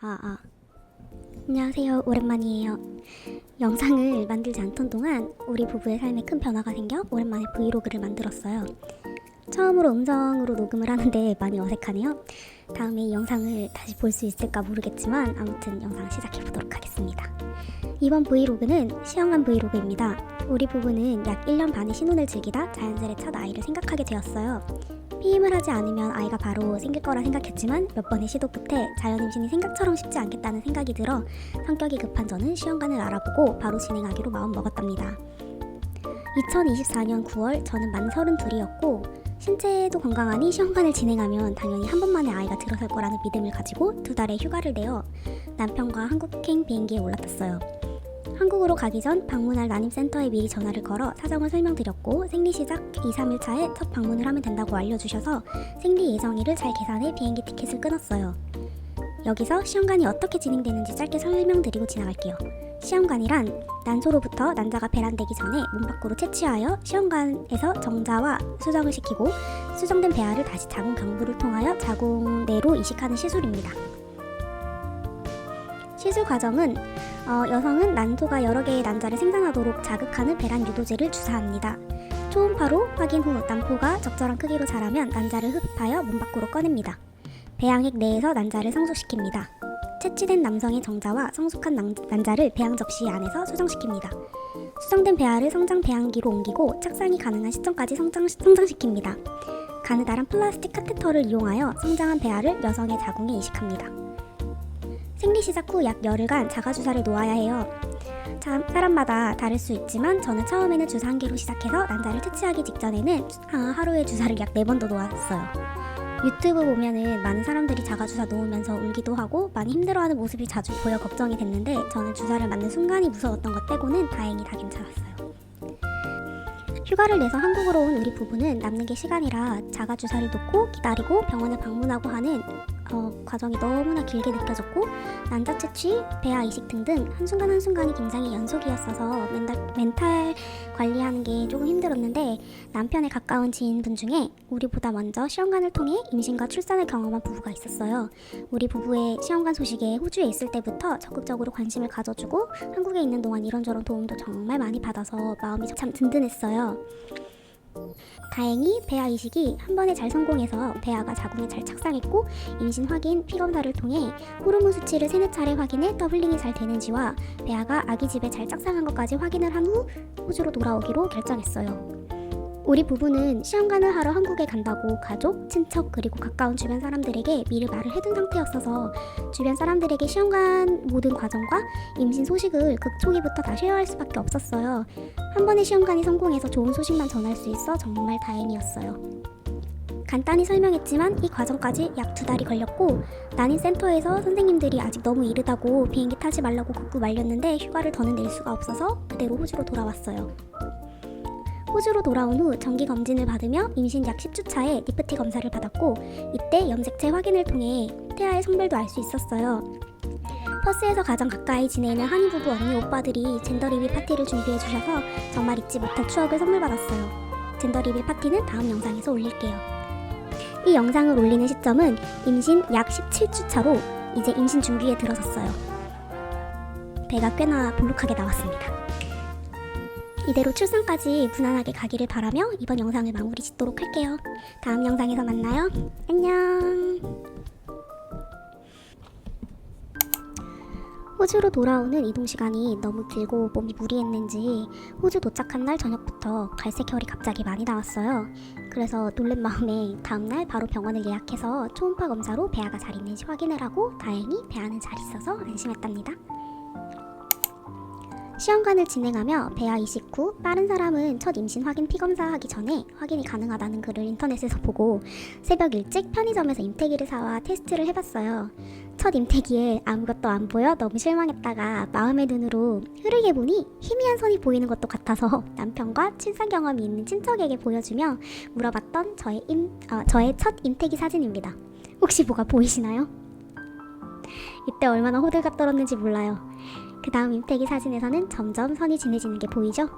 아, 아. 안녕하세요. 오랜만이에요. 영상을 만들지 않던 동안 우리 부부의 삶에 큰 변화가 생겨 오랜만에 브이로그를 만들었어요. 처음으로 음성으로 녹음을 하는데 많이 어색하네요. 다음에 이 영상을 다시 볼 수 있을까 모르겠지만 아무튼 영상 시작해 보도록 하겠습니다. 이번 브이로그는 시험관 브이로그입니다. 우리 부부는 약 1년 반의 신혼을 즐기다 자연스레 첫 아이를 생각하게 되었어요. 피임을 하지 않으면 아이가 바로 생길 거라 생각했지만 몇 번의 시도 끝에 자연 임신이 생각처럼 쉽지 않겠다는 생각이 들어 성격이 급한 저는 시험관을 알아보고 바로 진행하기로 마음 먹었답니다. 2024년 9월 저는 만 32이었고 신체도 건강하니 시험관을 진행하면 당연히 한 번만에 아이가 들어설 거라는 믿음을 가지고 두 달의 휴가를 내어 남편과 한국행 비행기에 올라탔어요. 한국으로 가기 전 방문할 난임센터에 미리 전화를 걸어 사정을 설명드렸고 생리 시작 2, 3일 차에 첫 방문을 하면 된다고 알려주셔서 생리 예정일을 잘 계산해 비행기 티켓을 끊었어요. 여기서 시험관이 어떻게 진행되는지 짧게 설명드리고 지나갈게요. 시험관이란 난소로부터 난자가 배란되기 전에 몸 밖으로 채취하여 시험관에서 정자와 수정을 시키고 수정된 배아를 다시 자궁 경부를 통하여 자궁 내로 이식하는 시술입니다. 시술 과정은 어, 여성은 난소가 여러 개의 난자를 생산하도록 자극하는 배란 유도제를 주사합니다. 초음파로 확인 후 난포가 적절한 크기로 자라면 난자를 흡입하여 몸 밖으로 꺼냅니다. 배양액 내에서 난자를 성숙시킵니다. 채취된 남성의 정자와 성숙한 난, 난자를 배양 접시 안에서 수정시킵니다. 수정된 배아를 성장 배양기로 옮기고 착상이 가능한 시점까지 성장, 성장시킵니다. 가느다란 플라스틱 카테터를 이용하여 성장한 배아를 여성의 자궁에 이식합니다. 생리 시작 후 약 열흘간 자가 주사를 놓아야 해요. 참, 사람마다 다를 수 있지만 저는 처음에는 주사 한 개로 시작해서 난자를 채취하기 직전에는 아, 하루에 주사를 약 네 번도 놓았어요. 유튜브 보면은 많은 사람들이 자가 주사 놓으면서 울기도 하고 많이 힘들어하는 모습이 자주 보여 걱정이 됐는데 저는 주사를 맞는 순간이 무서웠던 것 빼고는 다행히 다 괜찮았어요. 휴가를 내서 한국으로 온 우리 부부는 남는 게 시간이라 자가 주사를 놓고 기다리고 병원을 방문하고 하는 어, 과정이 너무나 길게 느껴졌고 난자 채취, 배아 이식 등등 한순간 한순간이 굉장히 연속이었어서 멘탈, 멘탈 관리하는 게 조금 힘들었는데 남편의 가까운 지인분 중에 우리보다 먼저 시험관을 통해 임신과 출산을 경험한 부부가 있었어요. 우리 부부의 시험관 소식에 호주에 있을 때부터 적극적으로 관심을 가져주고 한국에 있는 동안 이런저런 도움도 정말 많이 받아서 마음이 참 든든했어요. 다행히 배아 이식이 한 번에 잘 성공해서 배아가 자궁에 잘 착상했고 임신 확인 피검사를 통해 호르몬 수치를 세네 차례 확인해 더블링이 잘 되는지와 배아가 아기 집에 잘 착상한 것까지 확인을 한 후 호주로 돌아오기로 결정했어요. 우리 부부는 시험관을 하러 한국에 간다고 가족, 친척 그리고 가까운 주변 사람들에게 미리 말을 해둔 상태였어서 주변 사람들에게 시험관 모든 과정과 임신 소식을 극초기부터 다 쉐어할 수밖에 없었어요. 한 번의 시험관이 성공해서 좋은 소식만 전할 수 있어 정말 다행이었어요. 간단히 설명했지만 이 과정까지 약 두 달이 걸렸고 난임 센터에서 선생님들이 아직 너무 이르다고 비행기 타지 말라고 굳고 말렸는데 휴가를 더는 낼 수가 없어서 그대로 호주로 돌아왔어요. 호주로 돌아온 후 정기 검진을 받으며 임신 약 10주 차에 니프티 검사를 받았고 이때 염색체 확인을 통해 태아의 성별도 알 수 있었어요. 퍼스에서 가장 가까이 지내는 한인 부부 언니 오빠들이 젠더 리빌 파티를 준비해 주셔서 정말 잊지 못할 추억을 선물 받았어요. 젠더 리빌 파티는 다음 영상에서 올릴게요. 이 영상을 올리는 시점은 임신 약 17주 차로 이제 임신 준비에 들어섰어요. 배가 꽤나 볼록하게 나왔습니다. 이대로 출산까지 무난하게 가기를 바라며 이번 영상을 마무리 짓도록 할게요. 다음 영상에서 만나요. 안녕. 호주로 돌아오는 이동 시간이 너무 길고 몸이 무리했는지 호주 도착한 날 저녁부터 갈색 혈이 갑자기 많이 나왔어요. 그래서 놀란 마음에 다음날 바로 병원을 예약해서 초음파 검사로 배아가 잘 있는지 확인을 하고 다행히 배아는 잘 있어서 안심했답니다. 시험관을 진행하며 배아 이식 후 빠른 사람은 첫 임신 확인 피검사 하기 전에 확인이 가능하다는 글을 인터넷에서 보고 새벽 일찍 편의점에서 임태기를 사와 테스트를 해봤어요. 첫 임태기에 아무것도 안 보여 너무 실망했다가 마음의 눈으로 흐르게 보니 희미한 선이 보이는 것도 같아서 남편과 출산 경험이 있는 친척에게 보여주며 물어봤던 저의, 임, 어, 저의 첫 임태기 사진입니다. 혹시 뭐가 보이시나요? 이때 얼마나 호들갑 떨었는지 몰라요. 그 다음 임태기 사진에서는 점점 선이 진해지는 게 보이죠?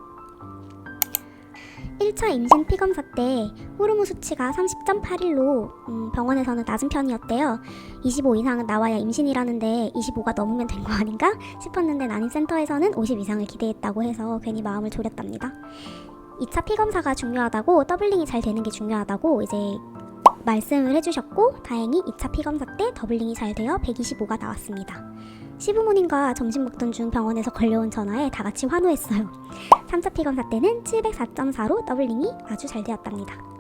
1차 임신 피검사 때 호르몬 수치가 30.81로 음, 병원에서는 낮은 편이었대요. 25 이상은 나와야 임신이라는데 25가 넘으면 된 거 아닌가 싶었는데 난임센터에서는 50 이상을 기대했다고 해서 괜히 마음을 졸였답니다. 2차 피검사가 중요하다고 더블링이 잘 되는 게 중요하다고 이제 말씀을 해주셨고 다행히 2차 피검사 때 더블링이 잘 되어 125가 나왔습니다. 시부모님과 점심 먹던 중 병원에서 걸려온 전화에 다 같이 환호했어요. 3차 피검사 때는 704.4로 더블링이 아주 잘 되었답니다.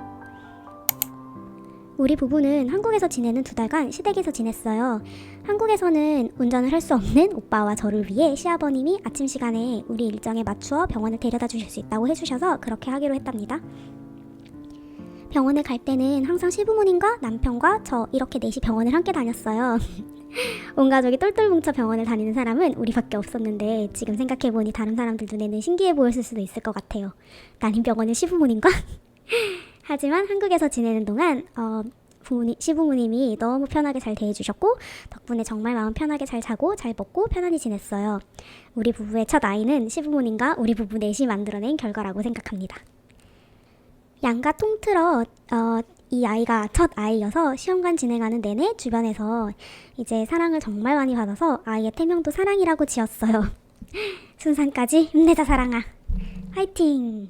우리 부부는 한국에서 지내는 두 달간 시댁에서 지냈어요. 한국에서는 운전을 할 수 없는 오빠와 저를 위해 시아버님이 아침 시간에 우리 일정에 맞추어 병원을 데려다 주실 수 있다고 해주셔서 그렇게 하기로 했답니다. 병원에 갈 때는 항상 시부모님과 남편과 저 이렇게 넷이 병원을 함께 다녔어요. 온 가족이 똘똘 뭉쳐 병원을 다니는 사람은 우리밖에 없었는데 지금 생각해보니 다른 사람들 눈에는 신기해 보였을 수도 있을 것 같아요. 난임 병원은 시부모님과? 하지만 한국에서 지내는 동안 어, 부모님, 시부모님이 너무 편하게 잘 대해주셨고 덕분에 정말 마음 편하게 잘 자고 잘 먹고 편안히 지냈어요. 우리 부부의 첫 아이는 시부모님과 우리 부부 넷이 만들어낸 결과라고 생각합니다. 양가 통틀어 어, 이 아이가 첫 아이여서 시험관 진행하는 내내 주변에서 이제 사랑을 정말 많이 받아서 아이의 태명도 사랑이라고 지었어요. 순산까지 힘내자 사랑아. 화이팅!